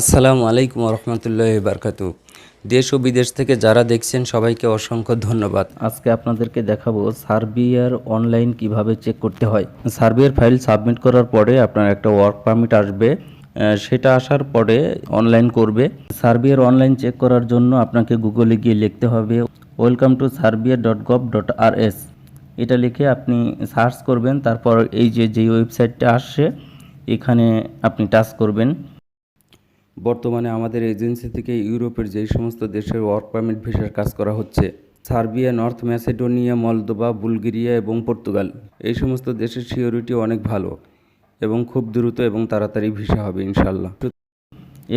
আসসালামু আলাইকুম রহমতুল্লাহ বারকাত দেশ ও বিদেশ থেকে যারা দেখছেন, সবাইকে অসংখ্য ধন্যবাদ। আজকে আপনাদেরকে দেখাবো সার্বিয়ার অনলাইন কীভাবে চেক করতে হয়। সার্বিয়ার ফাইল সাবমিট করার পরে আপনার একটা ওয়ার্ক পারমিট আসবে সেটা আসার পরে অনলাইন করবে। সার্বিয়ার অনলাইন চেক করার জন্য আপনাকে গুগলে গিয়ে লিখতে হবে, welcome to Serbia dot gov dot R S. এটা লিখে আপনি সার্চ করবেন, তারপর এই যে যে ওয়েবসাইটটা আসছে, এখানে আপনি টাচ করবেন। বর্তমানে আমাদের এজেন্সি থেকে ইউরোপের যেই সমস্ত দেশের ওয়ার্ক পারমিট ভিসার কাজ করা হচ্ছে, Serbia, North Macedonia Moldova Bulgaria এবং পর্তুগাল, এই সমস্ত দেশের সিওরিটি অনেক ভালো এবং খুব দ্রুত এবং তাড়াতাড়ি ভিসা হবে ইনশাল্লাহ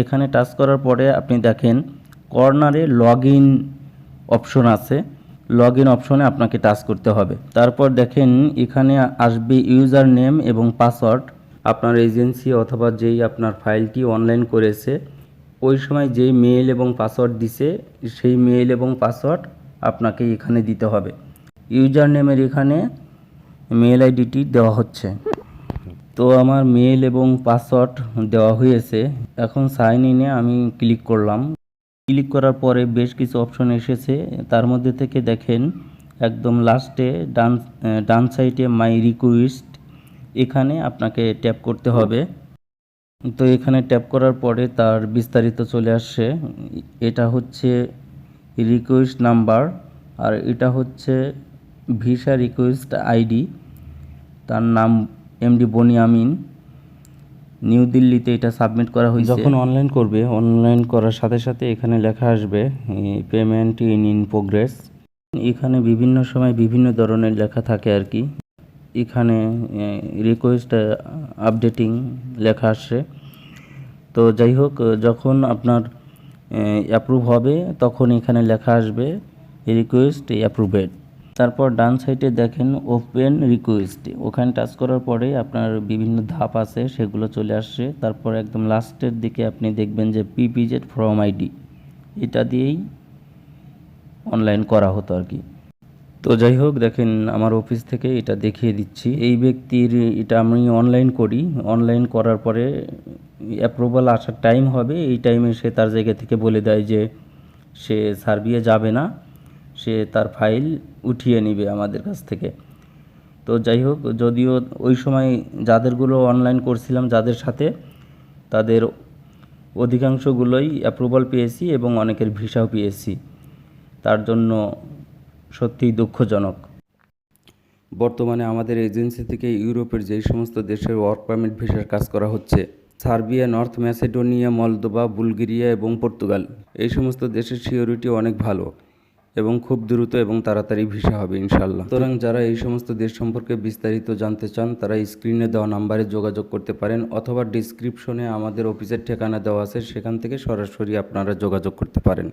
এখানে টাচ করার পরে আপনি দেখেন, কর্নারে লগ ইন অপশন আছে লগ ইন অপশনে আপনাকে টাচ করতে হবে। তারপর দেখেন, এখানে আসবে ইউজার নেম এবং পাসওয়ার্ড। আপনার এজেন্সি অথবা যেই আপনার ফাইলটি অনলাইন করেছে, ওই সময় যেই মেল এবং পাসওয়ার্ড দিছে, সেই মেল এবং পাসওয়ার্ড আপনাকে এখানে দিতে হবে। ইউজার নেমের এখানে মেল আইডিটি দেওয়া হচ্ছে। তো আমার মেল এবং পাসওয়ার্ড দেওয়া হয়েছে। এখন সাইন ইনে আমি ক্লিক করলাম। ক্লিক করার পরে বেশ কিছু অপশন এসেছে। তার মধ্যে থেকে দেখেন, একদম লাস্টে ডান ডান সাইডে মাই রিকোয়েস্ট এখানে আপনাকে ট্যাপ করতে হবে। তো এখানে ট্যাপ করার পরে তার বিস্তারিত চলে আসছে। এটা হচ্ছে রিকোয়েস্ট নাম্বার আর এটা হচ্ছে ভিসা রিকোয়েস্ট আইডি তার নাম এমডি বনিয়ামিন নিউ দিল্লিতে এটা সাবমিট করা হয়েছে। যখন অনলাইন করবে অনলাইন করার সাথে সাথে এখানে লেখা আসবে পেমেন্ট ইন ইন প্রোগ্রেস এখানে বিভিন্ন সময় বিভিন্ন ধরনের লেখা থাকে আর কি। এখানে রিকোয়েস্ট আপডেটিং লেখা আসছে। তো যাই হোক, যখন আপনার অ্যাপ্রুভ হবে, তখন এখানে লেখা আসবে রিকোয়েস্ট অ্যাপ্রুভেড তারপর ডান সাইডে দেখেন ওপেন রিকোয়েস্ট ওখানে টাচ করার পরে আপনার বিভিন্ন ধাপ আছে, সেগুলো চলে আসছে। তারপর একদম লাস্টের দিকে আপনি দেখবেন যে পিপিজেড ফ্রম আইডি এটা দিয়েই অনলাইন করা হতো আর কি। তো যাই হোক, দেখেন আমার অফিস থেকে এটা দেখিয়ে দিচ্ছি। এই ব্যক্তির এটা আমি অনলাইন করি। অনলাইন করার পরে অ্যাপ্রুভাল আসার টাইম হবে। এই টাইমে সে তার জায়গা থেকে বলে দেয় যে, সে সার্বিয়া যাবে না। সে তার ফাইল উঠিয়ে নেবে আমাদের কাছ থেকে। তো যাই হোক, যদিও ওই সময় যাদেরগুলো অনলাইন করছিলাম, যাদের সাথে, তাদের অধিকাংশগুলোই অ্যাপ্রুভাল পেয়েছি এবং অনেকের ভিসাও পেয়েছি। তার জন্য সত্যিই দুঃখজনক। বর্তমানে আমাদের এজেন্সি থেকে ইউরোপের যেই সমস্ত দেশের ওয়ার্ক পারমিট ভিসার কাজ করা হচ্ছে, Serbia, North Macedonia Moldova Bulgaria এবং পর্তুগাল, এই সমস্ত দেশের সিওরিটি অনেক ভালো এবং খুব দ্রুত এবং তাড়াতাড়ি ভিসা হবে ইনশাল্লাহ সুতরাং যারা এই সমস্ত দেশ সম্পর্কে বিস্তারিত জানতে চান, তারা স্ক্রিনে দেওয়া নাম্বারে যোগাযোগ করতে পারেন অথবা ডিসক্রিপশনে আমাদের অফিসের ঠিকানা দেওয়া আছে, সেখান থেকে সরাসরি আপনারা যোগাযোগ করতে পারেন।